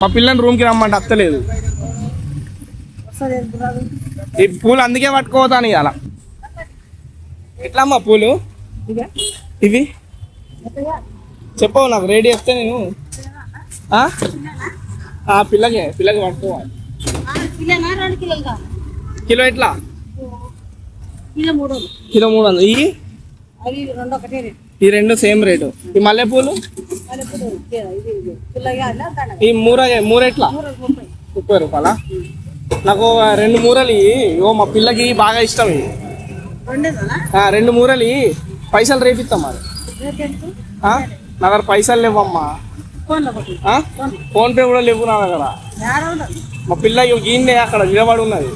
మా పిల్లని రూమ్కి రమ్మంటే అత్తలేదు. ఈ పూలు అందుకే పట్టుకోవతాను ఇవాళ ఎట్లా అమ్మా పూలు? ఇవి. చెప్పవు నాకు రెడీ చెప్తే నేను. పిల్లకి పిల్లకి పట్టుకోవాలి కిలో ఎట్లా? కిలో మూడు వందలు. ఈ రెండు సేమ్ రేటు. ఈ మల్లెపూలు? ఈ మూర మూర ఎట్లా ముప్పై రూపాయల? రూపాయలా నాకు రెండు మూరలు ఓ ఇగో మా పిల్లకి బాగా ఇష్టం ఇవి. రెండు మూరలు పైసలు రేపిస్తాం మరి. ఆ? నా దగ్గర పైసలు లేవమ్మా. ఫోన్పే కూడా లేవు నా దగ్గర. మా పిల్ల ఇగో గీన్నే అక్కడ నిలబడి ఉన్నది.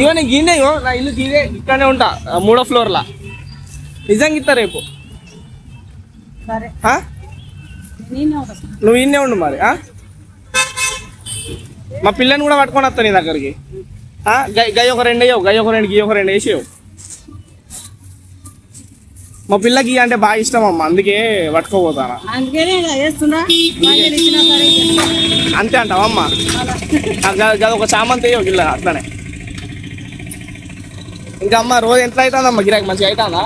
ఇవన్నీ గీనే నా ఇల్లు గీనే ఇక్కడనే ఉంటా. మూడో ఫ్లోర్లా. నిజంగా ఇస్తా రేపు. నువ్వు ఇన్నే ఉండు మరి? మా పిల్లని కూడా పట్టుకొని వస్తా నీ దగ్గరికి. ఆ? గై గై ఒక రెండు వేయవు గై ఒక రెండు గీ ఒక రెండు వేసేవు మా పిల్లకి అంటే బాగా ఇష్టం అమ్మ అందుకే పట్టుకోపోతానా. అంతే అంటావా అమ్మ? అలా. గది ఒక చామంతి వేయవు గిల్ల అట్లనే. ఇంకా అమ్మ రోజు ఎంత అవుతుందమ్మా గిరాకి మంచిగా అవుతుందా?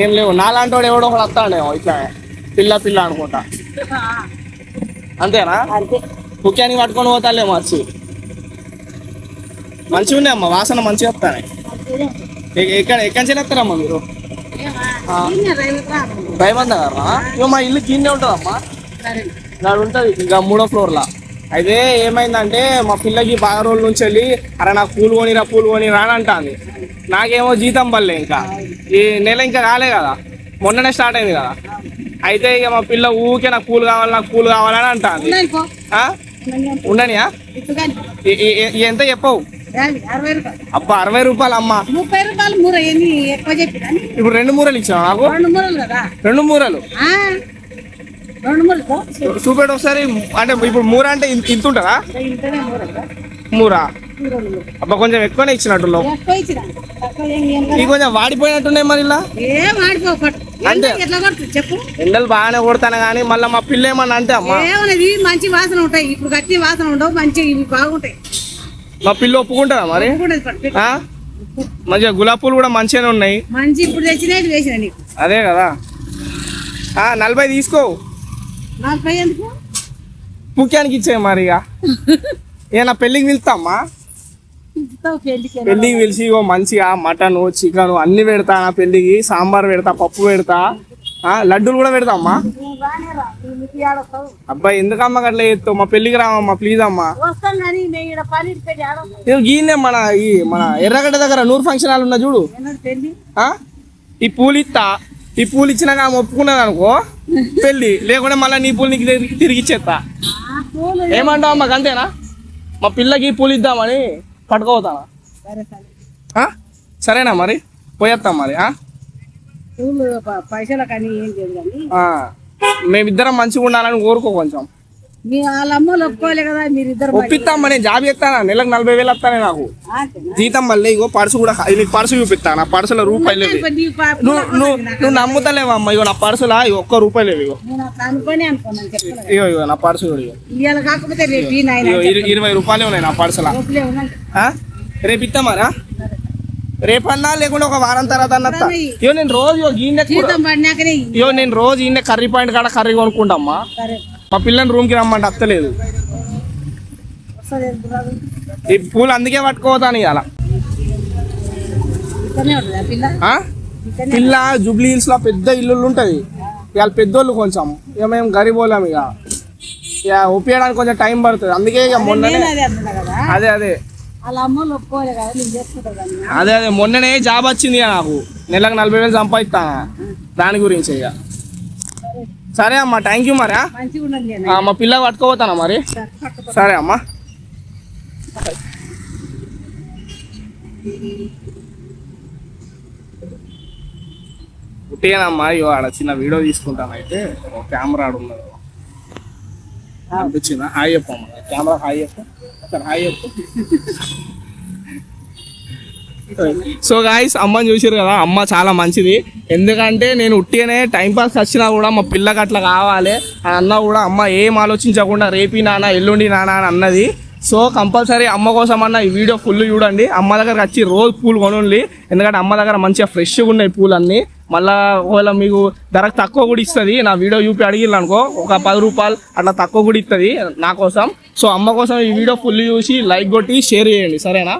ఏం లేవు. నాలాంటి వాడు ఎవడో ఒకడు వస్తాడేమో ఇట్లా పిల్ల పిల్ల అనుకుంటా. అంతేనా? అంతే. ముఖ్యానికి పట్టుకొని పోతాలేమో వచ్చి మంచిగా ఉన్నాయమ్మా వాసన మంచిగా వస్తాయి ఎక్కడ ఎక్కడి నుంచి వస్తారమ్మా మీరు? గారా ఇక మా ఇల్లు కిందే ఉంటుందమ్మా. నాడు ఉంటుంది ఇంకా మూడో ఫ్లోర్లో. అయితే ఏమైందంటే మా పిల్లకి బాగా రోజుల నుంచి వెళ్ళి అరే నాకు పూలు కొనిరా పూలు కొనిరా అని అంటాంది. నాకేమో జీతం పడలే ఇంకా. ఈ నెల ఇంకా కాలే కదా. మొన్ననే స్టార్ట్ అయింది కదా. అయితే ఇక మా పిల్ల ఊకే నాకు పూలు కావాలి నాకు పూలు కావాలని అంటాంది. ఉండనియా? ఎంత చెప్పవు? యాభై, అరవై రూపాయలు. అబ్బా అరవై రూపాయలు అమ్మ. ముప్పై రూపాయలు మూర ఎక్కువ ఇప్పుడు రెండు మూరలు ఇచ్చావు నాకు? రెండు మూరలు కదా. రెండు మూరలు. చూపెట్టు ఒకసారి అంటే ఇప్పుడు మూర అంటే ఇంత ఉంటుందా? మూర. అబ్బా కొంచెం ఎక్కువనే ఇచ్చినట్టున్నావు. ఎక్కువ ఇచ్చిన తక్కువ ఏం ఏం ఇవి కదా. కొంచెం వాడిపోయినట్టున్నాయి మరి ఇలా? కొడుతుంది చెప్పు. ఎండలు బాగానే కొడతాను కానీ మళ్ళీ మా పిల్ల ఏమన్నా అంటే అమ్మా. మంచి వాసన ఉంటాయి. ఇప్పుడు గట్టి వాసన ఉండవు మంచి ఇవి బాగుంటాయి. మా పిల్ల ఒప్పుకుంటుందా మరి? మంచిగా గులాబీ పూలు కూడా మంచిగానే ఉన్నాయి. మంచి ఇప్పుడు తెచ్చినట్టు వేసిన అదే కదా. ఆ, నలభై తీసుకో. నలభై ఎందుకు? ముఖ్యానికి ఇచ్చే మరి ఇక. ఇక నా పెళ్ళికి పిలుస్తామ్మా పెళ్ళికి. పిలిచి ఇగో మంచిగా మటన్ చికెన్ అన్ని పెడతా నా పెళ్ళికి. సాంబార్ పెడతా పప్పు పెడతా. ఆ, లడ్డూలు కూడా పెడతా అమ్మా నువ్వు రానే రా నీ మితి ఆడొస్తావు. అబ్బాయి ఎందుకమ్మా అట్లా చేస్తావు? మా పెళ్ళికి రామమ్మా ప్లీజ్ అమ్మా. గీనే మన ఈ మన ఎర్రగడ్డ దగ్గర నూరు ఫంక్షన్ హాల్ ఉన్నా చూడు? ఈ పూలు ఇస్తా ఈ పూలు ఇచ్చినాక ఆమె ఒప్పుకున్నది అనుకో పెళ్ళి. లేకుంటే మళ్ళీ నీ పూలు నీకు తిరిగి ఇచ్చేస్తా. ఏమంటావు మాకు అంతేనా మా పిల్లకి పూలు ఇద్దామని పట్టుకోతానా? సరేనా మరి? పోయేస్తాం మరి పైసలు కానీ. మేమిద్దరం మంచిగా ఉండాలని కోరుకో కొంచెం. మీ వాళ్ళ అమ్మలు ఒప్పుకోలే కదా మీరు ఇద్దరు ఒప్పిస్తాం నేను జాబ్ చేస్తానా నెలకు నలభై వేలు వస్తానే నాకు. జీతం మళ్ళీ ఇగో పర్సు కూడా నీకు పర్సు చూపిస్తా నా పర్సులో రూపాయలు లేవు. నువ్వు నువ్వు నువ్వు నమ్ముతలేవమ్మా ఇగో నా పర్సులా ఒక్క రూపాయలు లేవు ఇగో. ఇగో ఇగో నా పర్సు ఇగో. కాకపోతే ఈ ఇరవై రూపాయలే ఉన్నాయి నా పర్సులా? రేపు ఇస్తామారా రేపన్నా లేకుంటే ఒక వారం తర్వాత అన్నత్తా ఇగో నేను రోజు. ఇగో నేను రోజు ఈయన కర్రీ పాయింట్ కాడ కర్రీ కొనుక్కుంటామ్మా మా పిల్లని రూమ్కి రమ్మంటే అత్తలేదు? ఈ పూలు అందుకే పట్టుకోతాను ఇవాళ పిల్ల? జూబ్లీ హిల్స్లో పెద్ద ఇల్లు ఉంటది. ఇవాళ పెద్దోళ్ళు కొంచెం ఇక మేము గరీబోళ్ళం ఇక. ఇక ఒప్పియడానికి కొంచెం టైం పడుతుంది. అందుకే ఇక మొన్ననే నేను అదే అదే అదే. అదే మొన్ననే జాబ్ వచ్చింది నాకు. నెలకు నలభై వేలు సంపాదిస్తా. దాని గురించి ఇక. సరే అమ్మా థ్యాంక్ యూ మరి మా పిల్ల పట్టుకోపోతానా మరి? సరే, అమ్మా. ఉట్టిగానమ్మా ఇగో ఆడ చిన్న వీడియో తీసుకుంటాను అయితే. ఒక కెమెరా ఆడ ఉన్నది. అనిపించిందా? హాయ్ చెప్పమ్మా. కెమెరా హాయ్ చెప్పు. సార్ హాయ్ చెప్పు. సో గాయస్ అమ్మని చూసారు కదా అమ్మ చాలా మంచిది. ఎందుకంటే నేను ఉట్టిగానే టైంపాస్ వచ్చినా కూడా మా పిల్లకి అట్లా కావాలి. అని అన్న కూడా అమ్మ ఏం ఆలోచించకుండా రేపి నాన్న ఎల్లుండి నాన్న అని అన్నది. సో కంపల్సరీ అమ్మ కోసం అన్న ఈ వీడియో ఫుల్ చూడండి. అమ్మ దగ్గరకి వచ్చి రోజు పూలు కొనుండి ఎందుకంటే అమ్మ దగ్గర మంచిగా ఫ్రెష్గా ఉన్నాయి పూలు అన్నీ మళ్ళా ఒకవేళ మీకు ధరకు తక్కువ కూడా ఇస్తుంది. నా వీడియో చూపి అడిగిల్లు అనుకో ఒక పది రూపాయలు అట్లా తక్కువ కూడా ఇస్తుంది నా కోసం. సో అమ్మ కోసం ఈ వీడియో ఫుల్ చూసి లైక్ కొట్టి షేర్ చేయండి. సరేనా?